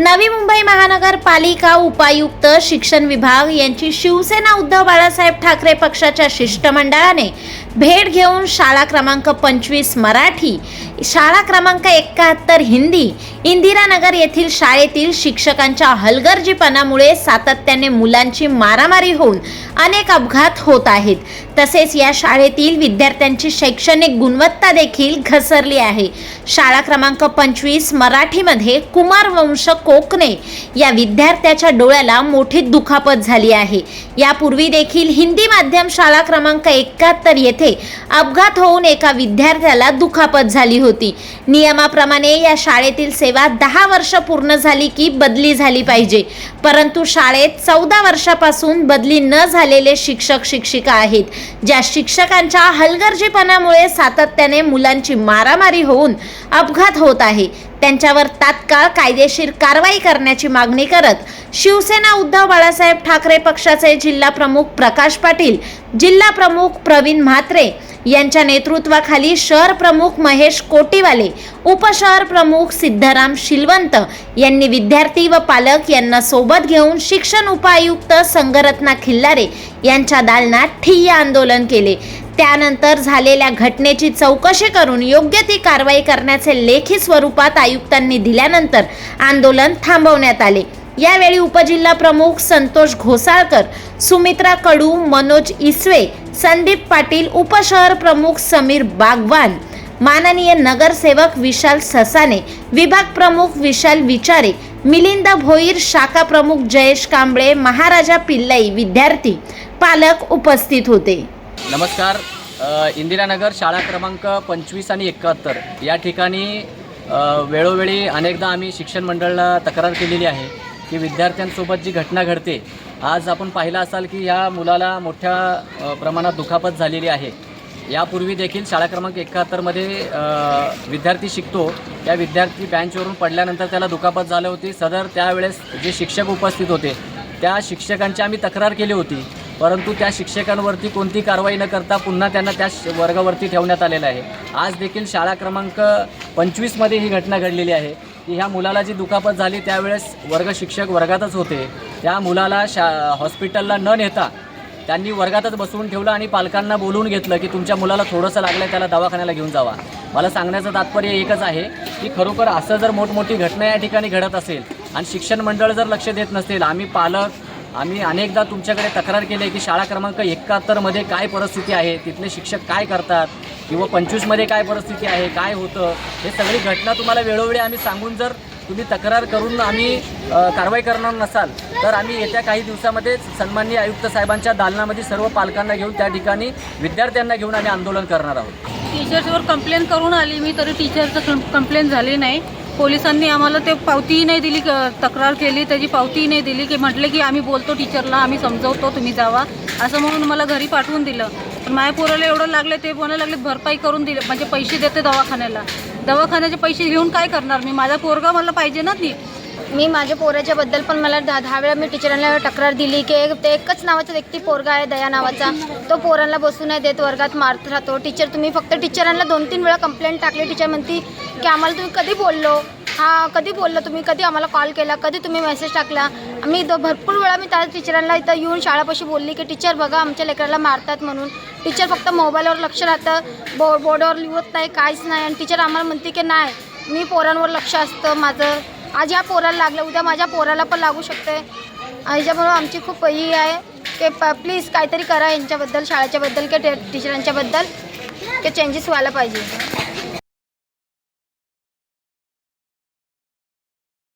नवी मुंबई महानगरपालिका उपायुक्त शिक्षण विभाग यांची शिवसेना उद्धव बाळासाहेब ठाकरे पक्षाच्या शिष्टमंडळाने भेट घेऊन शाळा क्रमांक पंचवीस मराठी शाळा क्रमांक एकाहत्तर हिंदी इंदिरानगर येथील शाळेतील शिक्षकांच्या हलगर्जीपणामुळे सातत्याने मुलांची मारामारी होऊन अनेक अपघात होत आहेत. तसेच या शाळेतील विद्यार्थ्यांची शैक्षणिक गुणवत्ता देखील घसरली आहे. शाळा क्रमांक पंचवीस मराठीमध्ये कुमार वंश कोकणे या विद्यार्थ्याच्या डोळ्याला मोठी दुखापत झाली आहे. यापूर्वी देखील हिंदी माध्यम शाळा क्रमांक एकाहत्तर येथे अपघात होऊन एका विद्यार्थ्याला दुखापत झाली होती. नियमाप्रमाणे या शाळेतील सेवा दहा वर्ष पूर्ण झाली की बदली झाली पाहिजे. परंतु शाळेत चौदा वर्षापासून बदली न झालेले शिक्षक शिक्षिका आहेत. ज्या शिक्षकांच्या हलगर्जीपणामुळे सातत्याने मुलांची मारामारी होऊन अपघात होत आहे त्यांच्यावर तात्काळ कायदेशीर कारवाई करण्याची मागणी करत शिवसेना उद्धव बाळासाहेब ठाकरे पक्षाचे जिल्हा प्रमुख प्रकाश पाटील जिल्हा प्रमुख प्रवीण म्हात्रे यांच्या नेतृत्वाखाली शहर प्रमुख महेश कोटीवाले उपशहर प्रमुख सिद्धराम शिलवंत यांनी विद्यार्थी व पालक यांना सोबत घेऊन शिक्षण उपायुक्त संगरत्ना खिल्लारे यांच्या दालनात ठिय्या आंदोलन केले. त्यानंतर झालेल्या घटनेची चौकशी करून योग्य ती कारवाई करण्याचे लेखी स्वरूपात आयुक्तांनी दिल्यानंतर आंदोलन थांबवण्यात आले. यावेळी उपजिल्हा प्रमुख संतोष घोसाळकर सुमित्रा कडू मनोज इसवे संदीप पाटील उपशहर प्रमुख समीर बागवान माननीय नगरसेवक विशाल ससाने विभाग प्रमुख विशाल विचारे मिलिंद भोईर शाखा प्रमुख जयेश कांबळे महाराजा पिल्लाई विद्यार्थी पालक उपस्थित होते. नमस्कार. इंदिरानगर शाळा क्रमांक पंचवीस आणि एकाहत्तर. या ठिकाणी वेळोवेळी अनेकदा आम्ही शिक्षण मंडळाला तक्रार केलेली आहे की विद्यार्थ्यांसोबत जी घटना घडते आज आपण पाहिलं असाल की या मुलाला मोठ्या प्रमाणात दुखापत झालेली आहे. यापूर्वी देखील शाळा क्रमांक एकाहत्तरमध्ये विद्यार्थी शिकतो. त्या विद्यार्थी बँचवरून पडल्यानंतर त्याला दुखापत झाली होती. सदर त्यावेळेस जे शिक्षक उपस्थित होते त्या शिक्षकांची आम्ही तक्रार केली होती. परंतु त्या शिक्षकांवरती कोणती कारवाई न करता पुन्हा त्यांना त्या श- वर्गावरती ठेवण्यात आलेलं आहे. आज देखील शाळा क्रमांक पंचवीसमध्ये ही घटना घडलेली आहे. की ह्या मुलाला जी दुखापत झाली त्यावेळेस वर्ग शिक्षक वर्गातच होते. त्या मुलाला शा हॉस्पिटलला न नेता त्यांनी वर्गातच बसवून ठेवलं आणि पालकांना बोलवून घेतलं की तुमच्या मुलाला थोडंसं लागलं आहे त्याला दवाखान्याला घेऊन जावा. मला सांगण्याचं तात्पर्य एकच आहे की खरोखर असं जर मोठमोठी घटना या ठिकाणी घडत असेल आणि शिक्षण मंडळ जर लक्ष देत नसेल आम्ही पालक आम्ही अनेकदा तुमच्याकडे तक्रार केली आहे की शाळा क्रमांक एकाहत्तरमध्ये काय परिस्थिती आहे तिथले शिक्षक काय करतात किंवा पंचवीसमध्ये काय परिस्थिती आहे काय होतं हे सगळी घटना तुम्हाला वेळोवेळी आम्ही सांगून जर तुम्ही तक्रार करून आम्ही कारवाई करणार नसाल तर आम्ही येत्या काही दिवसामध्ये सन्माननीय आयुक्त साहेबांच्या दालनामध्ये सर्व पालकांना घेऊन त्या ठिकाणी विद्यार्थ्यांना घेऊन आम्ही आंदोलन करणार आहोत. टीचर्सवर कंप्लेंट करून आली मी तरी टीचरचं कंप्लेंट झाली नाही. पोलिसांनी आम्हाला ते पावतीही नाही दिली क- तक्रार केली त्याची पावतीही नाही दिली की म्हटले की आम्ही बोलतो टीचरला आम्ही समजवतो तुम्ही जावा. असं म्हणून मला घरी पाठवून दिलं. पण माझ्या पोराला एवढं लागले ते म्हणायला लागले भरपाई करून दिले म्हणजे पैसे देते दवाखान्याला. दवाखान्याचे पैसे घेऊन काय करणार मी? माझा पोरगा मला पाहिजे ना नीट? मी माझ्या पोराच्या बद्दल पण मला दहा दहा वेळा मी टीचरांना तक्रार दिली की ते एकच नावाचा व्यक्ती पोरगा आहे दया नावाचा. तो पोरांना बसू नाही देत वर्गात मारत राहतो. टीचर तुम्ही फक्त टीचरांना दोन तीन वेळा कंप्लेंट टाकली. टीचर म्हणती की आम्हाला तुम्ही कधी बोललो? हा कधी बोललो तुम्ही? कधी आम्हाला कॉल केला? कधी तुम्ही मेसेज टाकला? आम्ही दो भरपूर वेळा मी त्या टीचरांना इथं येऊन शाळापाशी बोलली की टीचर बघा आमच्या लेकराला मारतात म्हणून. टीचर फक्त मोबाईलवर लक्ष राहतं. बो बोर्डवर लिहत नाही काहीच नाही. आणि टीचर आम्हाला म्हणते की नाही मी पोरांवर लक्ष असतं. माझं आज या पोराला लागलं उद्या माझ्या पोराला पण लागू शकते याच्यामुळं आमची खूप ही आहे की प प्लीज काहीतरी करा यांच्याबद्दल शाळेच्याबद्दल की टे टीचरांच्याबद्दल की चेंजेस व्हायला पाहिजे.